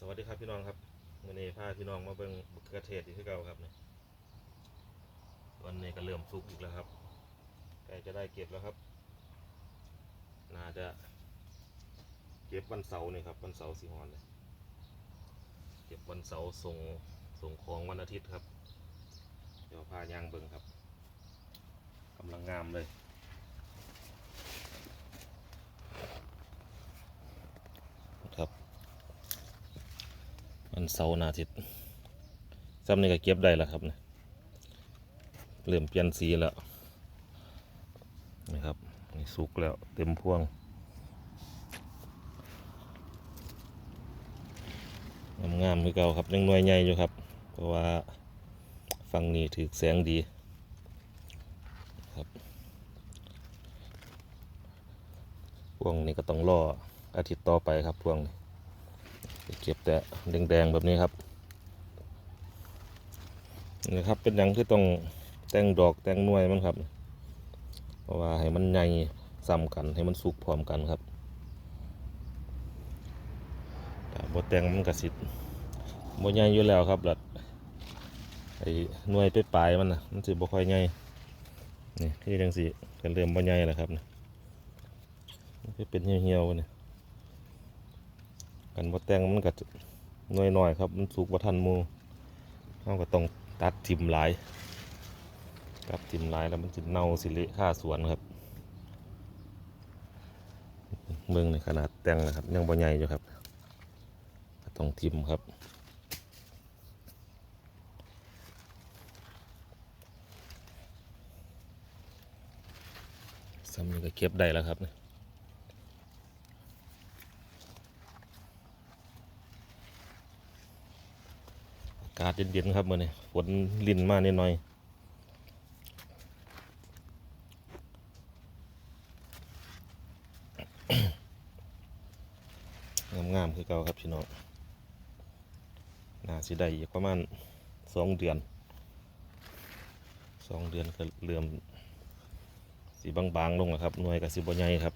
สวัสดีครับพี่น้องครับวันนี้พาพี่น้องมาเบิ่งมะเขือเทศอีกคือเก่าครับเนี่ยวันนี้ก็เริ่มสุกอีกแล้วครับใกล้จะได้เก็บแล้วครับ น่าจะเก็บวันเสาร์นี่ครับวันเสาร์สีหอนเลยเก็บวันเสาร์ส่งส่งของวันอาทิตย์ครับ เดี๋ยวพายางเบิ่งครับกำลังงามเลย ครับวัน เสาร์นาทิตย์ซ้ำนี่ก็เก็บได้แล้วครับเนี่ยเริ่มเปลี่ยนสีแล้วนี่ครับนี่สุกแล้วเต็มพวงงามๆคือเก่าครับยังหน่วยใหญ่อยู่ครับ เพราะว่าฟังนี้ถือแสงดีครับพวงนี้ก็ต้องรออาทิตย์ต่อไปครับพวงนี้ เก็บแต่แดงๆแบบนี้ครับนี่ครับเป็นหยังที่ต้องแต่งดอกแต่งหน่วยมันครับ เพราะว่าให้มันใหญ่ซ้ำกันให้มันสุกพร้อมกันครับแต่บดแต่งมันกระสิบดใหญ่อยู่แล้วครับหลัดไอ้หน่วยไปปลายมันนะมันสิบ่ค่อยใหญ่นี่ที่จังสิกันเริ่มบ่ใหญ่แล้วครับนี่เป็นเหี่ยวๆเนี่ย กันบ่แต่งมันก็น้อยหน่อยๆครับ มันสุกบ่ทันมูเราก็ต้องตัดทิมหลายตัดทิมหลายแล้วมันจะเน่าสิเละค่าสวนครับเบิ่งในขนาดแต่งนะครับ ยังบ่ใหญ่อยู่ครับต้องทิมครับซ้ำนี้ก็เก็บได้แล้วครับเนี่ยากาศเย็นๆครับมื่อนี้ฝนลินมานิดหน่อยงามๆคือเก่าครับพี่น้องน่าสิได้อีกประมาณสองเดือนสองเดือนก็เริ่มสีบางๆลงแล้วครับหน่วยกับสีบใหญ่ครับ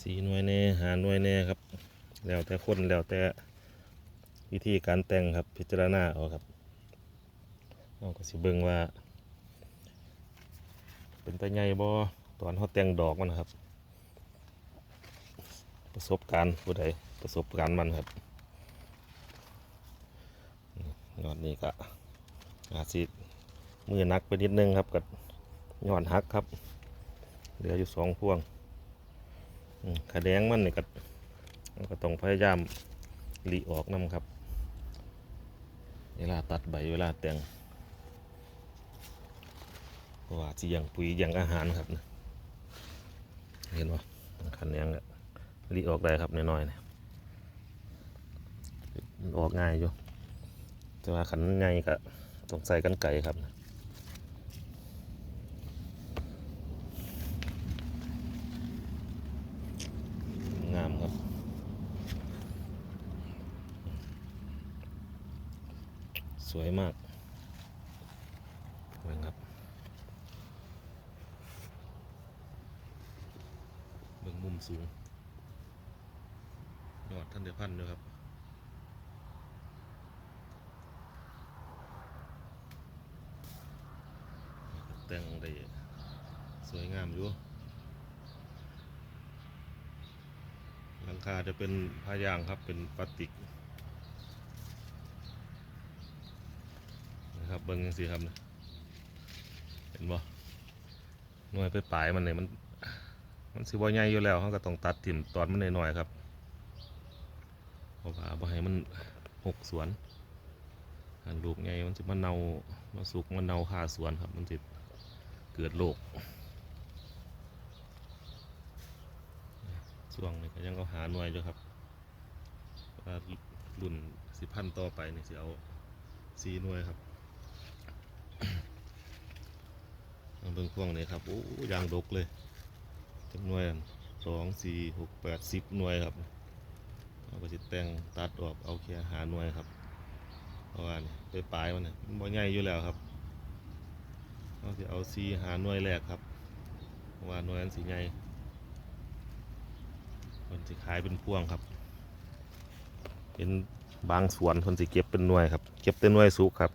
สีหน่วยแน่หาหน่วยแน่ครับ แล้วแต่คนแล้วแต่วิธีการแต่งครับพิจารณาเอาครับเราก็สิเบิ่งว่า เป็นตาใหญ่บ่ตอนเขาแต่งดอกมันนครับ ประสบการณ์ผู้ใดประสบการณ์มันครับยอดนี้ก็อาจสิมือนักไปนิดนึงครับกับยอดหักครับ เหลืออยู่สองพวงอืมขาแดงมันนี่ก็เรา ก็ต้องพยายามหลีออกน้ำครับ เวลาตัดใบเวลาแต่งเพราะว่าสิอย่างปุ๋ยอย่างอาหารครับนะเห็นว่าขันยังก็หลีออกได้ครับน้อยๆนี่ยมันออกง่ายอยู่แต่ว่าขันใหญ่ก็ต้องใส่กันไก่ครับงามครับ สวยมากเห็นครับเบิ่งมุมสูง ยอดท่านเดือพันด้วยครับแต่งได้สวยงามอยู่หลังคาจะเป็นผ้ายางครับเป็นพลาสติก นะครับเบิ้งยังสิครับนะเห็นบ่หน่วยไปปลายมันเนี่ยมัน มันสิบ่ใหญ่อยู่แล้วเขาก็ต้องตัดถิ่มตอนมันหน่อยๆครับเพราะว่าบ่ให้มันหกสวนอันลูกใหญ่มันสิมันเน่ามาสุกมันเน่าคาสวนครับ มันสิเกิดโรคช่วงนี้ก็ยังเอาหาหน่วยอยู่ครับรุ่นสิพันต่อไปนี่สิเอาสีหน่วยครับ เบิ่งพวงนี้ครับโอ้ยางดกเลยจักหน่วยสองสี่หกแปดสิบหน่วยครับเอาไปสิแต่งตัดออกเอาแค่หาหน่วยครับเพราะว่านี่ไปปลายมันน่ะมันบ่ใหญ่อยู่แล้วครับเอาสิเอาสีหาหน่วยแรกครับเพราะว่าหน่วยอันสีใหญ่วันนสิขายเป็นพวงครับ เป็นบางสวนคนสิเก็บเป็นหน่วยครับ เก็บเป็นหน่วยสุกครับ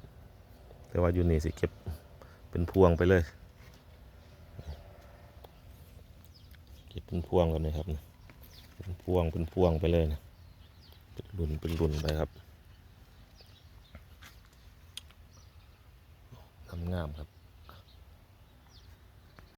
แต่ว่าอยู่นี่สิเก็บเป็นพวงไปเลย เก็บเป็นพวงกันเลยครับเป็นพวงเป็นพวงไปเลยนะเป็นรุ่นเป็นรุ่นไปครับงามๆครับ